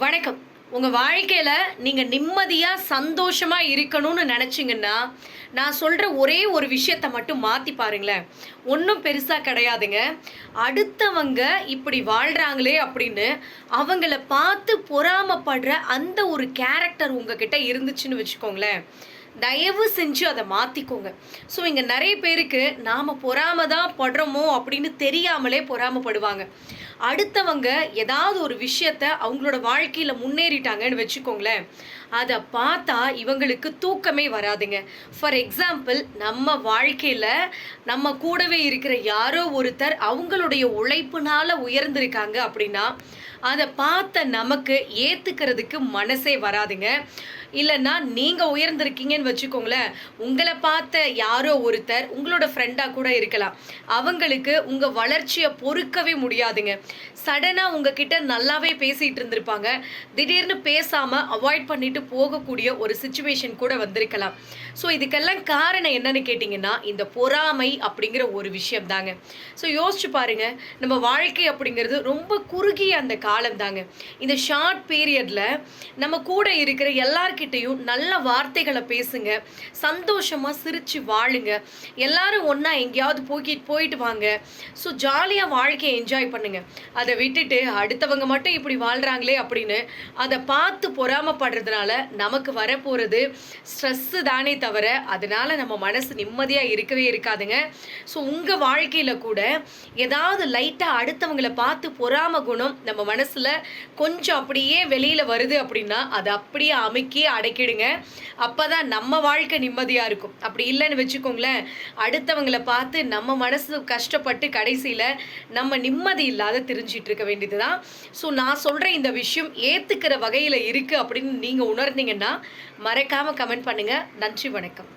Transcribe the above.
வணக்கம். உங்கள் வாழ்க்கையில் நீங்கள் நிம்மதியாக சந்தோஷமாக இருக்கணும்னு நினச்சிங்கன்னா நான் சொல்கிற ஒரே ஒரு விஷயத்தை மட்டும் மாற்றி பாருங்களேன். ஒன்றும் பெருசாக கிடையாதுங்க. அடுத்தவங்க இப்படி வாழ்கிறாங்களே அப்படின்னு அவங்கள பார்த்து பொறாமப்படுற அந்த ஒரு கேரக்டர் உங்ககிட்ட இருந்துச்சுன்னு வச்சுக்கோங்களேன். தயவு செஞ்சு அதை மாற்றிக்கோங்க ஸோ இங்கே நிறைய பேருக்கு நாம் பொறாம தான் படுறோமோ அப்படின்னு தெரியாமலே பொறாமப்படுவாங்க. அடுத்தவங்க ஏதாவது ஒரு விஷயத்த அவங்களோட வாழ்க்கையில் முன்னேறிட்டாங்கன்னு வச்சுக்கோங்களேன். அதை பார்த்தா இவங்களுக்கு தூக்கமே வராதுங்க. ஃபார் எக்ஸாம்பிள் நம்ம வாழ்க்கையில் நம்ம கூடவே இருக்கிற யாரோ ஒருத்தர் அவங்களுடைய உழைப்புனால உயர்ந்திருக்காங்க அப்படின்னா அதை பார்த்த நமக்கு ஏற்றுக்கிறதுக்கு மனசே வராதுங்க. இல்லைன்னா நீங்கள் உயர்ந்திருக்கீங்கன்னு வச்சுக்கோங்களேன் உங்களை பார்த்த யாரோ ஒருத்தர் உங்களோட ஃப்ரெண்டாக கூட இருக்கலாம். அவங்களுக்கு உங்கள் வளர்ச்சியை பொறுக்கவே முடியாதுங்க. சடனாக உங்ககிட்ட நல்லாவே பேசிகிட்டு இருந்திருப்பாங்க. திடீர்னு பேசாமல் அவாய்ட் பண்ணிட்டு போகக்கூடிய ஒரு சுச்சுவேஷன் கூட வந்திருக்கலாம். ஸோ இதுக்கெல்லாம் காரணம் என்னன்னு கேட்டிங்கன்னா இந்த பொறாமை அப்படிங்கிற ஒரு விஷயம் தாங்க ஸோ யோசிச்சு பாருங்க நம்ம வாழ்க்கை அப்படிங்கிறது ரொம்ப குறுகிய அந்த காலம் தாங்க இந்த ஷார்ட் பீரியடில் நம்ம கூட இருக்கிற எல்லார்கிட்டையும் நல்ல வார்த்தைகளை பேசுங்க. சந்தோஷமாக சிரித்து வாழுங்க. எல்லாரும் ஒன்றா எங்கேயாவது போய்கிட்டு போயிட்டு வாங்க. ஸோ ஜாலியாக வாழ்க்கையை என்ஜாய் பண்ணுங்க. அதை விட்டுட்டு அடுத்தவங்க மட்டும் இப்படி வாழ்கிறாங்களே அப்படின்னு அதை பார்த்து பொறாமப்படுறதுனால நமக்கு வரப்போகிறது ஸ்ட்ரெஸ்ஸு தானே தவிர அதனால் நம்ம மனசு நிம்மதியாக இருக்கவே இருக்காதுங்க. ஸோ உங்கள் வாழ்க்கையில் கூட ஏதாவது லைட்டாக அடுத்தவங்களை பார்த்து பொறாம குணம் நம்ம மனசில் கொஞ்சம் அப்படியே வெளியில் வருது அப்படின்னா அதை அப்படியே அமைக்கி அடக்கிடுங்க. அப்போ தான் நம்ம வாழ்க்கை நிம்மதியாக இருக்கும். அப்படி இல்லைன்னு வச்சுக்கோங்களேன் அடுத்தவங்களை பார்த்து நம்ம மனசு கஷ்டப்பட்டு கடைசியில் நம்ம நிம்மதி இல்லாத தெரிஞ்சிட்டு இருக்க வேண்டியது தான் ஸோ நான் சொல்கிற இந்த விஷயம் ஏற்றுக்கிற வகையில் இருக்குது அப்படின்னு நீங்கள் உணர்ந்தீங்கன்னா மறக்காமல் கமெண்ட் பண்ணுங்கள் நன்றி வணக்கம்.